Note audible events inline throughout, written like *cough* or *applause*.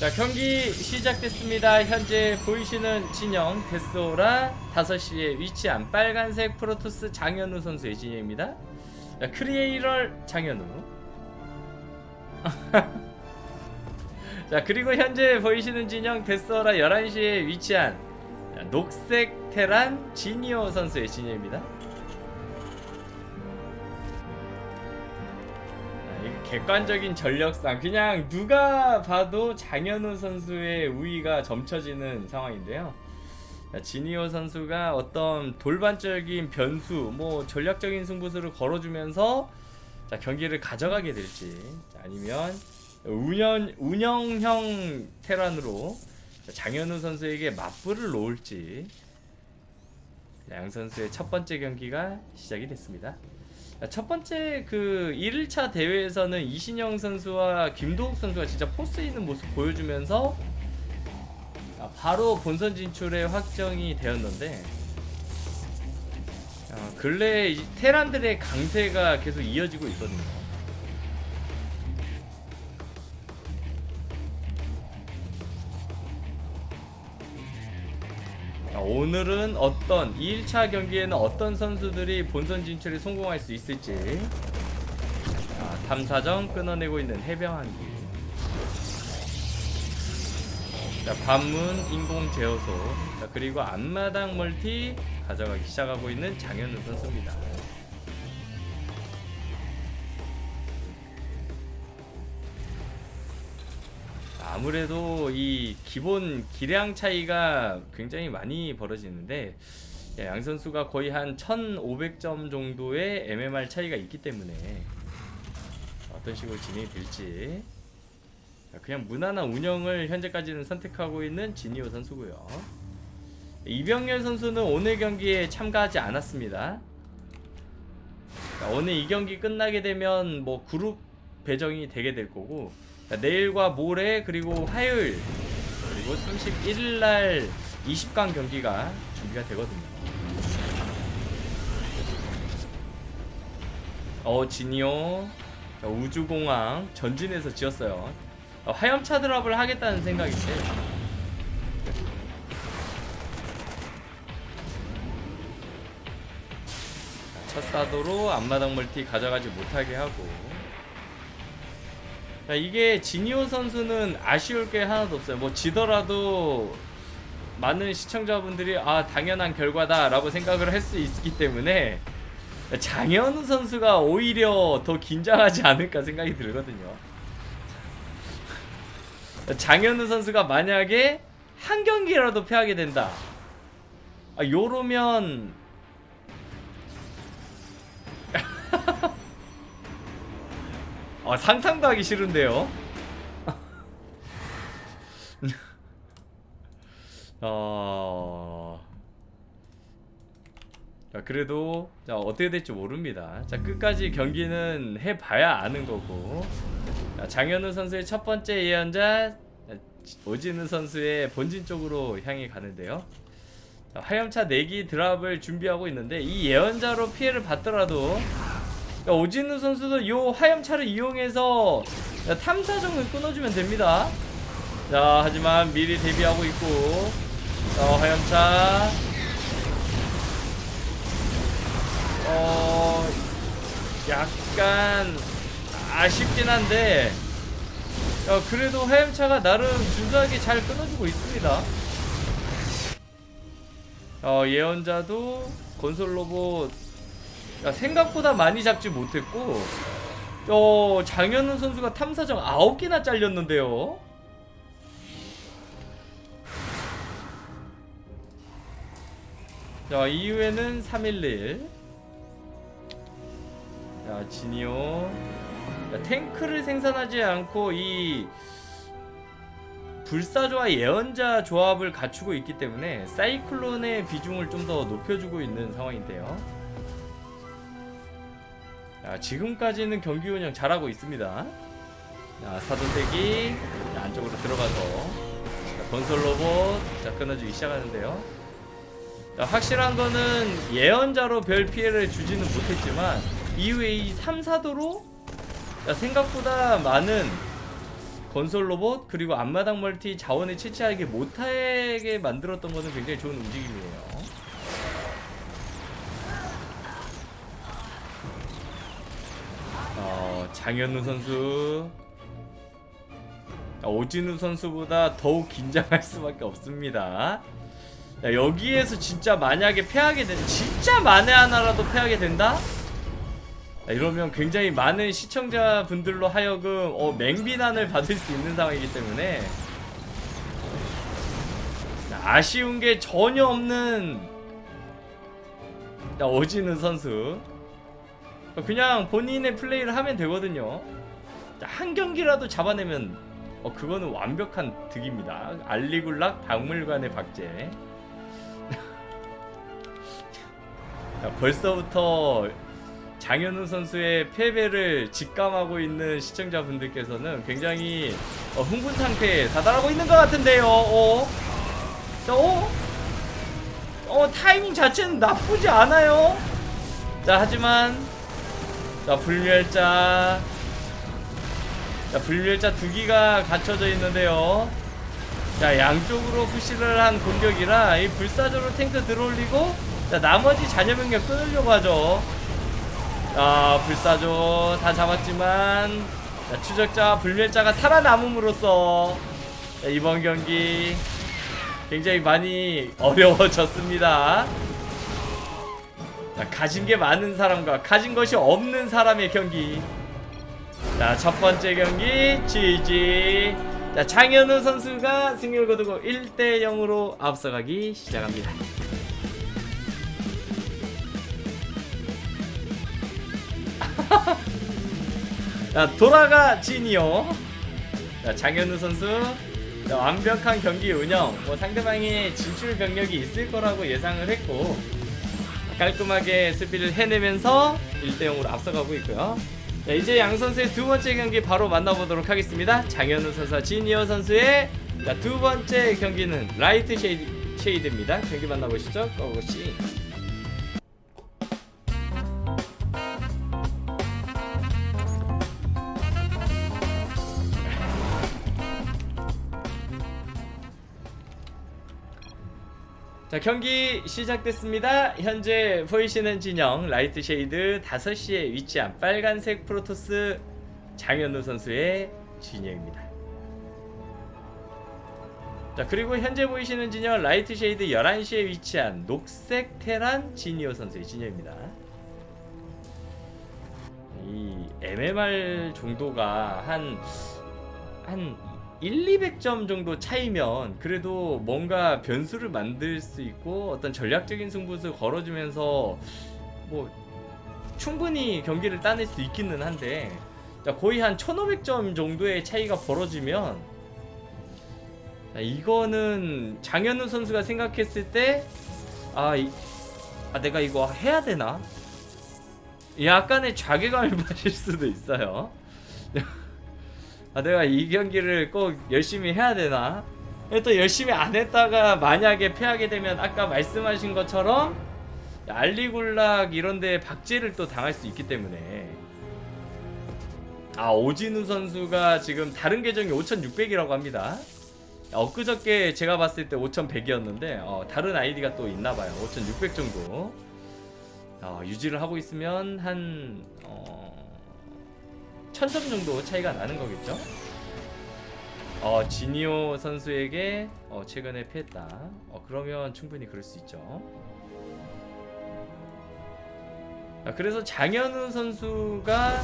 자 경기 시작됐습니다. 현재 보이시는 진영 데스오라 5시에 위치한 빨간색 프로토스 장현우 선수의 진영입니다. 자, 크리에이럴 장현우. *laughs* 자 그리고 현재 보이시는 진영 데스오라 11시에 위치한 자, 녹색 테란 지니오 선수의 진영입니다. 객관적인 전력상 그냥 누가 봐도 장현우 선수의 우위가 점쳐지는 상황인데요. 자, 지니오 선수가 어떤 돌반적인 변수, 뭐 전략적인 승부수를 걸어주면서 자, 경기를 가져가게 될지 자, 아니면 운영 운영형 테란으로 자, 장현우 선수에게 맞불을 놓을지 자, 양 선수의 첫 번째 경기가 시작이 됐습니다. 자, 첫 번째 그 1일차 대회에서는 이신영 선수와 김도욱 선수가 진짜 포스 있는 모습 보여주면서 아, 바로 본선 진출에 확정이 되었는데 어, 근래 이 테란들의 강세가 계속 이어지고 있거든요. 오늘은 어떤 2일차 경기에는 어떤 선수들이 본선 진출에 성공할 수 있을지. 자, 탐사정 끊어내고 있는 해병한기. 자, 관문 인공 제어소. 자, 그리고 앞마당 멀티 가져가기 시작하고 있는 장현우 선수입니다. 아무래도 이 기본 기량 차이가 굉장히 많이 벌어지는데 야, 양 선수가 거의 한 1,500점 정도의 MMR 차이가 있기 때문에 어떤 식으로 진행이 될지 자, 그냥 무난한 운영을 현재까지는 선택하고 있는 진이오 선수고요. 이병렬 선수는 오늘 경기에 참가하지 않았습니다. 자, 오늘 이 경기 끝나게 되면 뭐 그룹 배정이 되게 될 거고 자, 내일과 모레 그리고 화요일 그리고 31일 날 20강 경기가 준비가 되거든요. 어 진이오 자, 우주공항 전진해서 지었어요. 어, 화염차 드랍을 하겠다는 생각인데 자, 첫 사도로 앞마당 멀티 가져가지 못하게 하고 자, 이게 지니오 선수는 아쉬울 게 하나도 없어요. 뭐 지더라도 많은 시청자분들이 아 당연한 결과다라고 생각을 할 수 있기 때문에 장현우 선수가 오히려 더 긴장하지 않을까 생각이 들거든요. 장현우 선수가 만약에 한 경기라도 패하게 된다. 아, 요러면 아, 상상도 하기 싫은데요. *laughs* 어. 자, 그래도 자, 어떻게 될지 모릅니다. 자, 끝까지 경기는 해 봐야 아는 거고. 자, 장현우 선수의 첫 번째 예언자 자, 오진우 선수의 본진 쪽으로 향해 가는데요. 자, 화염차 내기 드랍을 준비하고 있는데 이 예언자로 피해를 받더라도 자, 오진우 선수도 이 화염차를 이용해서 자, 탐사정을 끊어주면 됩니다. 자, 하지만 미리 대비하고 있고, 자, 화염차, 어, 약간 아쉽긴 한데, 어, 그래도 화염차가 나름 준수하게 잘 끊어주고 있습니다. 어, 예언자도 건설 로봇 야, 생각보다 많이 잡지 못했고 어, 장현우 선수가 탐사정 9개나 잘렸는데요. 자, 이후에는 311. 자, 지니오. 자, 탱크를 생산하지 않고 이 불사조와 예언자 조합을 갖추고 있기 때문에 사이클론의 비중을 좀 더 높여주고 있는 상황인데요. 자, 지금까지는 경기 운영 잘하고 있습니다. 자, 자, 안쪽으로 들어가서 자, 건설 로봇 자, 끊어주기 시작하는데요. 자, 확실한 거는 예언자로 별 피해를 주지는 못했지만 이후에 이 3, 4도로 자, 생각보다 많은 건설 로봇 그리고 앞마당 멀티 자원을 채취하게 못하게 만들었던 것은 굉장히 좋은 움직임이에요. 어, 장현우 선수 아, 오진우 선수보다 더욱 긴장할 수밖에 없습니다. 야, 여기에서 진짜 만약에 패하게 된다, 진짜 만에 하나라도 패하게 된다? 야, 이러면 굉장히 많은 시청자분들로 하여금 어, 맹비난을 받을 수 있는 상황이기 때문에 자, 아쉬운 게 전혀 없는 자, 오진우 선수 그냥 본인의 플레이를 하면 되거든요. 자, 한 경기라도 잡아내면 어 그거는 완벽한 득입니다. 알리굴락 박물관의 박제. *laughs* 자, 벌써부터 장현우 선수의 패배를 직감하고 있는 시청자분들께서는 굉장히 어, 흥분 상태에 다다르고 있는 것 같은데요. 어? 자, 어? 어 타이밍 자체는 나쁘지 않아요. 자 하지만 자 불멸자. 자 불멸자 두 기가 갖춰져 있는데요. 자 양쪽으로 푸시를 한 공격이라 이 불사조로 탱크 들어올리고 자 나머지 잔여 병력 끊으려고 하죠. 자 불사조 다 잡았지만 자, 추적자 불멸자가 살아남음으로써 자, 이번 경기 굉장히 많이 *laughs* 어려워졌습니다 자, 가진 게 많은 사람과 가진 것이 없는 사람의 경기. 자, 첫 번째 경기 GG. 자, 장현우 선수가 승리를 거두고 1대 0으로 앞서가기 시작합니다. *laughs* 자, 돌아가 지니어. 자, 장현우 선수 자, 완벽한 경기 운영. 뭐 상대방이 진출 병력이 있을 거라고 예상을 했고 깔끔하게 수비를 해내면서 1대0으로 앞서가고 있고요. 자, 이제 양 선수의 두 번째 경기 바로 만나보도록 하겠습니다. 장현우 선수와 지니어 선수의 자, 두 번째 경기는 라이트 쉐이드, 쉐이드입니다. 경기 만나보시죠. 고고씨. 자 경기 시작됐습니다. 현재 보이시는 진영 라이트 쉐이드 5시에 위치한 빨간색 프로토스 장현우 선수의 진영입니다. 자 그리고 현재 보이시는 진영 라이트 쉐이드 11시에 위치한 녹색 테란 지니오 선수의 진영입니다. 이 MMR 정도가 한 한 1, 200점 정도 차이면 그래도 뭔가 변수를 만들 수 있고 어떤 전략적인 승부수 걸어주면서 뭐 충분히 경기를 따낼 수 있기는 한데 자, 거의 한 1500점 정도의 차이가 벌어지면 자, 이거는 장현우 선수가 생각했을 때 아, 이, 아 내가 이거 해야 되나? 약간의 자괴감을 *laughs* 받을 수도 있어요. 아 내가 이 경기를 꼭 열심히 해야 되나? 또 열심히 안 했다가 만약에 패하게 되면 아까 말씀하신 것처럼 알리굴락 이런 데 박제를 또 당할 수 있기 때문에. 아 오진우 선수가 지금 다른 계정이 5600이라고 합니다. 엊그저께 제가 봤을 때 5100이었는데 어, 다른 아이디가 또 있나봐요. 5600 정도. 어, 유지를 하고 있으면 한 어, 1000점 정도 차이가 나는 거겠죠? 어, 지니오 선수에게 어, 최근에 패했다. 어, 그러면 충분히 그럴 수 있죠. 아, 그래서 장현우 선수가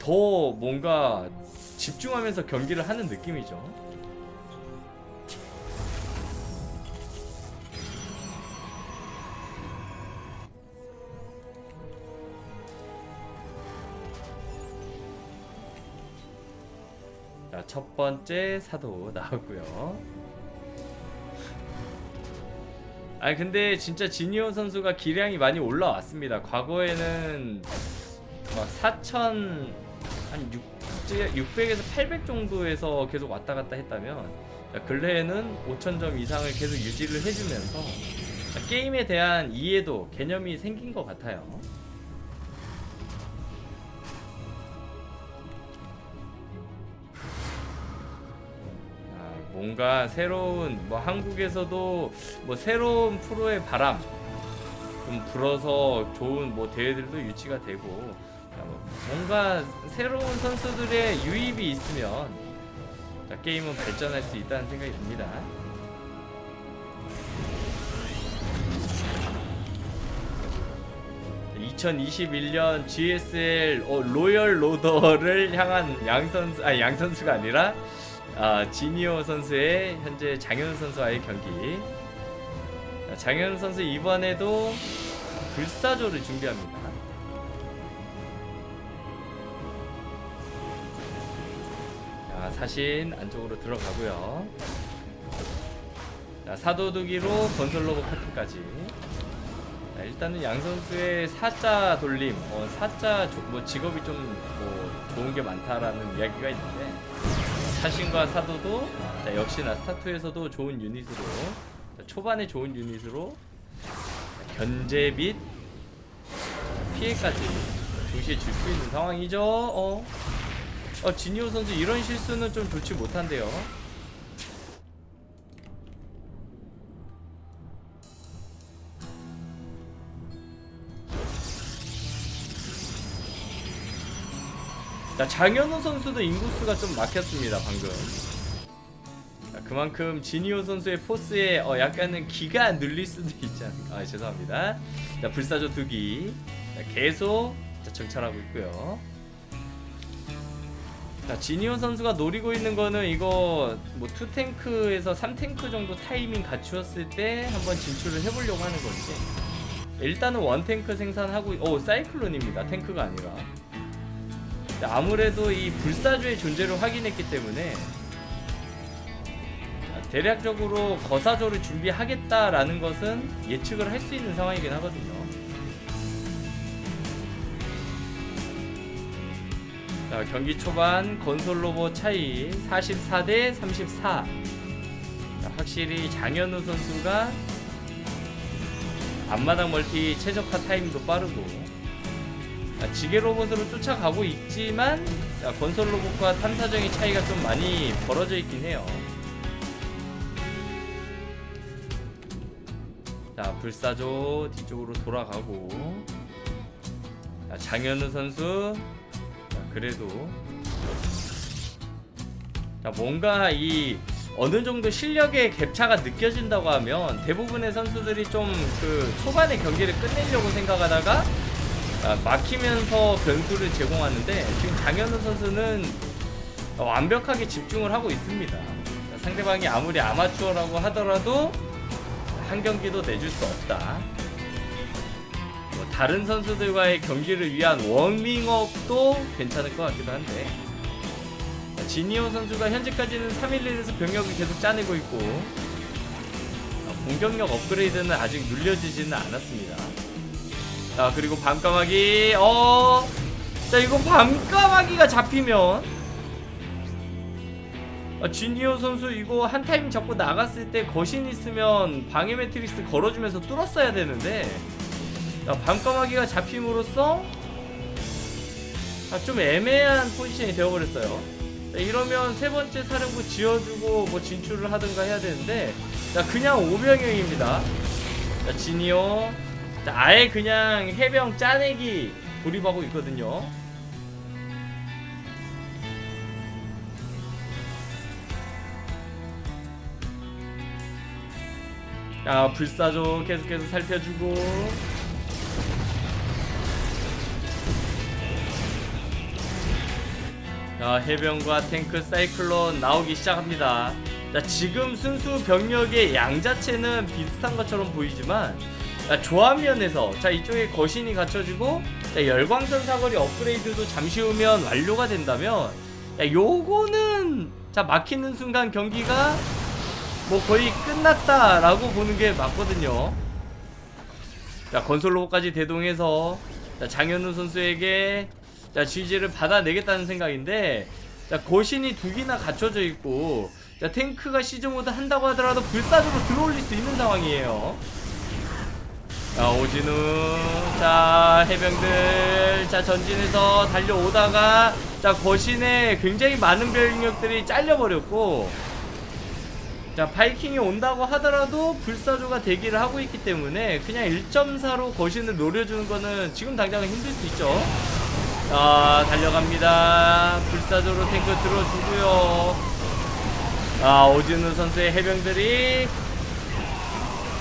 더 뭔가 집중하면서 경기를 하는 느낌이죠. 첫 번째 사도 나왔고요. 아 근데 진짜 지니오 선수가 기량이 많이 올라왔습니다. 과거에는 막 4천 한 6, 600에서 800 정도에서 계속 왔다 갔다 했다면 자, 근래에는 5,000점 이상을 계속 유지를 해주면서 자, 게임에 대한 이해도 개념이 생긴 것 같아요. 뭔가 새로운 뭐 한국에서도 뭐 새로운 프로의 바람 좀 불어서 좋은 뭐 대회들도 유치가 되고 자, 뭐 뭔가 새로운 선수들의 유입이 있으면 자, 게임은 발전할 수 있다는 생각이 듭니다. (2021년) GSL 어, 로열 로더를 향한 양 선수 아 양 선수가 아니라 아, 지니오 선수의 현재 장현 선수와의 경기. 자, 장현 선수 이번에도 불사조를 준비합니다. 자, 사신 안쪽으로 들어가고요. 자, 사도두기로 건설 로봇 카트까지. 자, 일단은 양 선수의 사자 돌림, 어, 사자 조- 뭐 직업이 좀 뭐 좋은 게 많다라는 이야기가 있는데 사신과 사도도 자, 역시나 스타투에서도 좋은 유닛으로 자, 초반에 좋은 유닛으로 자, 견제 및 피해까지 동시에 줄 수 있는 상황이죠. 어, 어 진이호 선수 이런 실수는 좀 좋지 못한데요. 자 장현우 선수도 인구수가 좀 막혔습니다 방금. 자, 그만큼 지니오 선수의 포스에 어, 약간은 기가 눌릴 수도 있지 않을까. 아 죄송합니다. 자 불사조 두기 자, 계속 자, 정찰하고 있고요. 자 지니오 선수가 노리고 있는 거는 이거 뭐 투탱크에서 3탱크 정도 타이밍 갖추었을 때 한번 진출을 해보려고 하는 건지 일단은 원탱크 생산하고 오 사이클론입니다 탱크가 아니라 자, 아무래도 이 불사조의 존재를 확인했기 때문에 자, 대략적으로 거사조를 준비하겠다라는 것은 예측을 할 수 있는 상황이긴 하거든요. 자, 경기 초반 건설 로봇 차이 44 대 34. 자, 확실히 장현우 선수가 앞마당 멀티 최적화 타임도 빠르고 아, 지게 로봇으로 쫓아가고 있지만 자, 건설 로봇과 탐사정의 차이가 좀 많이 벌어져 있긴 해요. 자 불사조 뒤쪽으로 돌아가고. 자, 장현우 선수. 자, 그래도. 자 뭔가 이 어느 정도 실력의 갭차가 느껴진다고 하면 대부분의 선수들이 좀 그 초반의 경기를 끝내려고 생각하다가 아, 막히면서 변수를 제공하는데 지금 장현우 선수는 어, 완벽하게 집중을 하고 있습니다. 자, 상대방이 아무리 아마추어라고 하더라도 한 경기도 내줄 수 없다. 뭐 다른 선수들과의 경기를 위한 워밍업도 괜찮을 것 같기도 한데 자, 지니오 선수가 현재까지는 311에서 병력을 계속 짜내고 있고 어, 공격력 업그레이드는 아직 눌려지지는 않았습니다. 자 그리고 밤까마귀 어. 자 이거 밤까마귀가 잡히면 아, 진이오 선수 이거 한 타임 잡고 나갔을 때 거신 있으면 방해 매트릭스 걸어주면서 뚫었어야 되는데 자, 밤까마귀가 잡힘으로써 아, 좀 애매한 포지션이 되어버렸어요. 자, 이러면 세 번째 사령부 지어주고 뭐 진출을 하든가 해야 되는데 자 그냥 오병영입니다. 자 진이오 자, 아예 그냥 해병 짜내기 돌입하고 있거든요. 자, 불사조 계속해서 살펴주고. 자, 해병과 탱크 사이클론 나오기 시작합니다. 자, 지금 순수 병력의 양 자체는 비슷한 것처럼 보이지만 자, 조합면에서 자 이쪽에 거신이 갖춰지고 자, 열광선 사거리 업그레이드도 잠시 후면 완료가 된다면 야, 요거는 자 막히는 순간 경기가 뭐 거의 끝났다라고 보는 게 맞거든요. 자 건설 로봇까지 대동해서 자, 장현우 선수에게 자 GG를 받아내겠다는 생각인데 자 거신이 두 개나 갖춰져 있고 자 탱크가 시즈 모드 한다고 하더라도 불사조로 들어올릴 수 있는 상황이에요. 자 오진우 자 해병들 자 전진해서 달려오다가 자 거신에 굉장히 많은 병력들이 잘려버렸고 자 바이킹이 온다고 하더라도 불사조가 대기를 하고 있기 때문에 그냥 1.4로 거신을 노려주는 거는 지금 당장은 힘들 수 있죠. 자 달려갑니다. 불사조로 탱크 들어주고요. 아 오진우 선수의 해병들이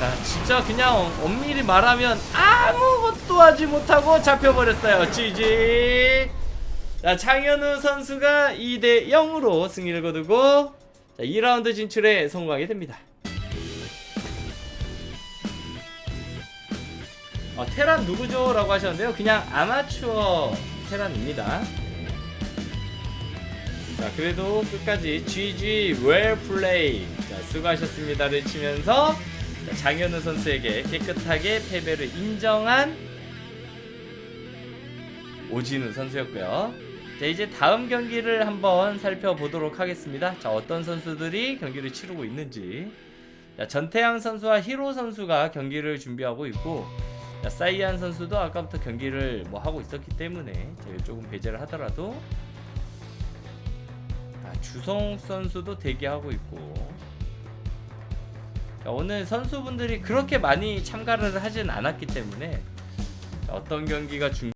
자 진짜 그냥 엄밀히 말하면 아무것도 하지 못하고 잡혀버렸어요. GG 자 장현우 선수가 2대 0으로 승리를 거두고 자 2라운드 진출에 성공하게 됩니다. 어, 테란 누구죠? 라고 하셨는데요. 그냥 아마추어 테란입니다. 자 그래도 끝까지 GG well play 자 수고하셨습니다를 치면서 자, 장현우 선수에게 깨끗하게 패배를 인정한 오진우 선수였고요. 자 이제 다음 경기를 한번 살펴보도록 하겠습니다. 자 어떤 선수들이 경기를 치르고 있는지. 자 전태양 선수와 히로 선수가 경기를 준비하고 있고, 자, 사이안 선수도 아까부터 경기를 뭐 하고 있었기 때문에 제가 조금 배제를 하더라도, 아, 주성욱 선수도 대기하고 있고. 자, 오늘 선수분들이 그렇게 많이 참가를 하진 않았기 때문에 자, 어떤 경기가 중